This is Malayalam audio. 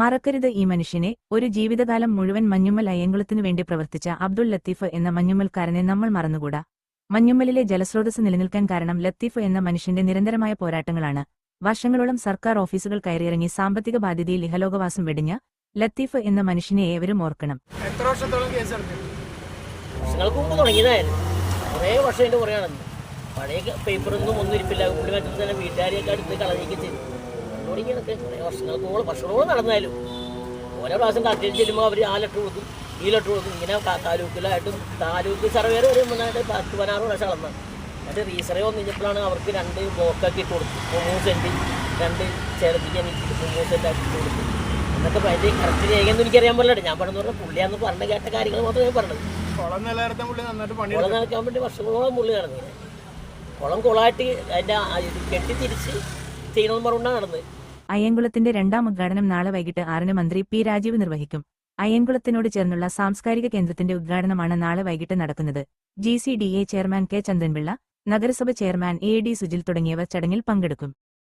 മറക്കരുത് ഈ മനുഷ്യനെ. ഒരു ജീവിതകാലം മുഴുവൻ മഞ്ഞുമ്മൽ അയ്യങ്കുളത്തിനു വേണ്ടി പ്രവർത്തിച്ച അബ്ദുൾ ലത്തീഫ് എന്ന മഞ്ഞുമ്മൽക്കാരനെ നമ്മൾ മറന്നുകൂടാ. മഞ്ഞുമ്മലിലെ ജലസ്രോതസ് നിലനിൽക്കാൻ കാരണം ലത്തീഫ് എന്ന മനുഷ്യന്റെ നിരന്തരമായ പോരാട്ടങ്ങളാണ്. വർഷങ്ങളോളം സർക്കാർ ഓഫീസുകൾ കയറിയിറങ്ങി സാമ്പത്തിക ബാധ്യതയിൽ ഇഹലോകവാസം വെടിഞ്ഞ ലത്തീഫ് എന്ന മനുഷ്യനെ ഏവരും ഓർക്കണം. എത്ര വർഷത്തോളം കേസ് പഴയ പേപ്പറൊന്നും ഒന്നും ഇരിപ്പില്ല. പുള്ളി മറ്റു തന്നെ വീട്ടുകാരെയൊക്കെ അടുത്ത് ചെയ്തു. തുടങ്ങിയൊക്കെ കുറേ വർഷങ്ങൾക്ക് മുമ്പ് വർഷങ്ങളോളം നടന്നാലും ഓരോ പ്രാവശ്യം കത്തിൽ ചെല്ലുമ്പോൾ അവർ ആ ലെറ്റർ കൊടുക്കും ഈ ലെറ്റർ കൊടുക്കും. ഇങ്ങനെ താലൂക്കിലായിട്ടും താലൂക്ക് സർവേർ ഒരു മുന്നായിട്ട് പത്ത് പതിനാറ് പ്രാവശ്യം അളന്നാണ് പക്ഷേ റീസർവേ വന്നിപ്പോഴാണ് അവർക്ക് രണ്ട് ബ്ലോക്കൊക്കെ ഇട്ട് കൊടുത്തു. മൂന്ന് സെന്റ് രണ്ട് എനിക്ക് മൂന്ന് സെന്റ് ആക്കി കൊടുത്തു. എന്നൊക്കെ അതിന്റെ കറക്റ്റ് രേഖയൊന്നും എനിക്കറിയാൻ പറ്റില്ല ഞാൻ പറഞ്ഞു പറഞ്ഞാൽ പുള്ളിയാന്ന് പറഞ്ഞ കേട്ട കാര്യങ്ങൾ മാത്രമേ ഞാൻ പറഞ്ഞത്. കുളം നിലനിർത്താൻ പുള്ളി നന്നായിട്ട് പണി കുളം നനയ്ക്കാൻ വേണ്ടി വർഷങ്ങളോളം പുള്ളി നടന്നിങ്ങനെ കുളം കുളമായിട്ട് അതിന്റെ കെട്ടി തിരിച്ച് ചെയ്യണമെന്ന് പറഞ്ഞാണ് നടന്നത്. അയ്യങ്കുളത്തിന്റെ രണ്ടാം ഉദ്ഘാടനം നാളെ വൈകിട്ട് ആറിന് മന്ത്രി പി രാജീവ് നിർവഹിക്കും. അയ്യങ്കുളത്തിനോട് ചേർന്നുള്ള സാംസ്കാരിക കേന്ദ്രത്തിന്റെ ഉദ്ഘാടനമാണ് നാളെ വൈകിട്ട് നടക്കുന്നത്. G C D A chairman K Chandanpillai നഗരസഭ ചെയർമാൻ എ ഡി സുജിൽ തുടങ്ങിയവർ ചടങ്ങിൽ പങ്കെടുക്കും.